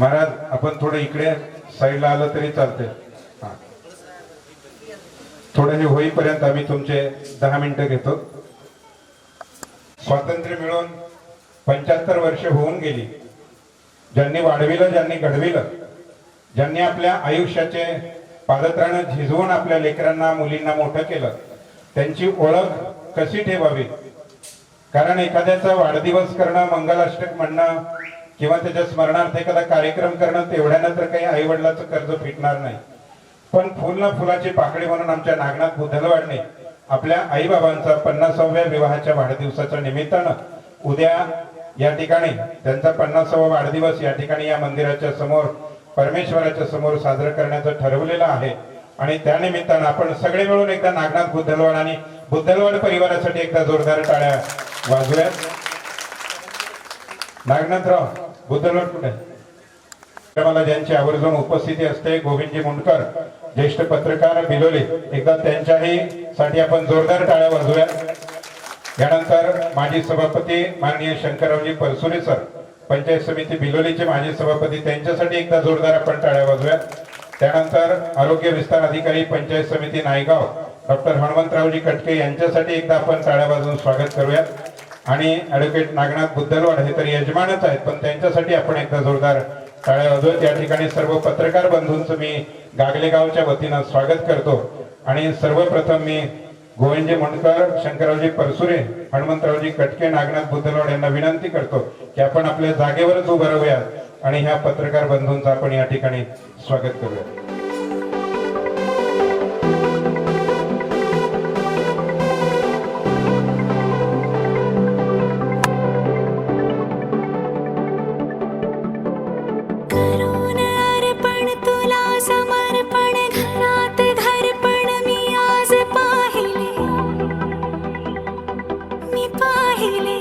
महाराज आपण थोडं इकडे साईडला आलं तरी चालतंय. थोडं हे होईपर्यंत आम्ही तुमचे दहा मिनिटं घेतो. स्वातंत्र्य मिळून पंच्याहत्तर वर्ष होऊन गेली. ज्यांनी वाढविलं ज्यांनी घडविलं ज्यांनी आपल्या आयुष्याचे पादत्राणं झिजवून आपल्या लेकरांना मुलींना मोठं केलं त्यांची ओळख कशी ठेवावी? कारण एखाद्याचा वाढदिवस करणं मंगलाष्टक म्हणणं किंवा त्याच्या स्मरणार्थ एखादा कार्यक्रम करणं तेवढ्यानं तर काही आई वडिलाचं कर्ज फिटणार नाही. पण फुल ना फुलाची पाकळी म्हणून आमच्या नागनाथ बुद्धलवाडने आपल्या आईबाबांचा पन्नासाव्या विवाहाच्या वाढदिवसाच्या निमित्तानं उद्या या ठिकाणी त्यांचा पन्नासावा वाढदिवस या ठिकाणी या मंदिराच्या समोर परमेश्वराच्या समोर साजरं करण्याचं ठरवलेलं आहे. आणि त्यानिमित्तानं आपण सगळे मिळून एकदा नागनाथ बुद्धलवाड आणि बुद्धलवाड परिवारासाठी एकदा जोरदार टाळ्या वाजूयात नागनाथराव बुद्धलोट कुठे मला ज्यांची आवर्जून उपस्थिती असते गोविंदजी मुंडकर ज्येष्ठ पत्रकार बिलोले एकदा त्यांच्याही साठी आपण जोरदार टाळ्या वाजूया यानंतर माजी सभापती माननीय शंकररावजी परसुरे सर पंचायत समिती बिलोलीचे माजी सभापती त्यांच्यासाठी एकदा जोरदार आपण टाळ्या वाजूया त्यानंतर आरोग्य विस्तार अधिकारी पंचायत समिती नायगाव डॉक्टर हनुमंतरावजी कटके यांच्यासाठी एकदा आपण टाळ्या वाजवून स्वागत करूया. आणि ॲडव्होकेट नागनाथ बुद्धलवाड हे तर यजमानच आहेत पण त्यांच्यासाठी आपण एकदा जोरदार टाळ्या वाजवत या ठिकाणी सर्व पत्रकार बंधूंचं मी गागलेगावच्या वतीनं स्वागत करतो. आणि सर्वप्रथम मी गोविंदजी मुंडकर शंकररावजी परसुरे हनुमंतरावजी कटके नागनाथ बुद्धलवाड यांना विनंती करतो की आपण आपल्या जागेवरच उभं राहूयात आणि ह्या पत्रकार बंधूंचं आपण या ठिकाणी स्वागत करूया Hey.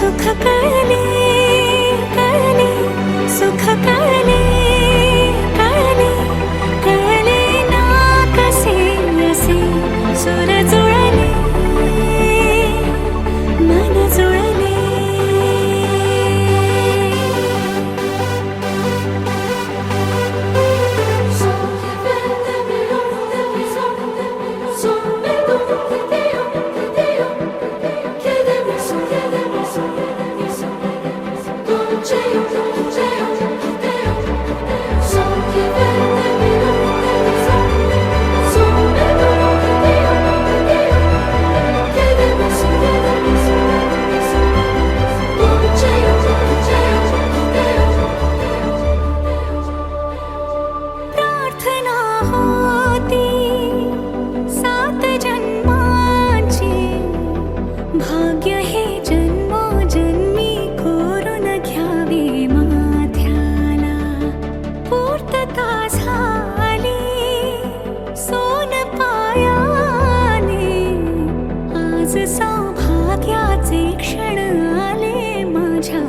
सुख कळले आज सौभाग्याचे क्षण आले माझ्या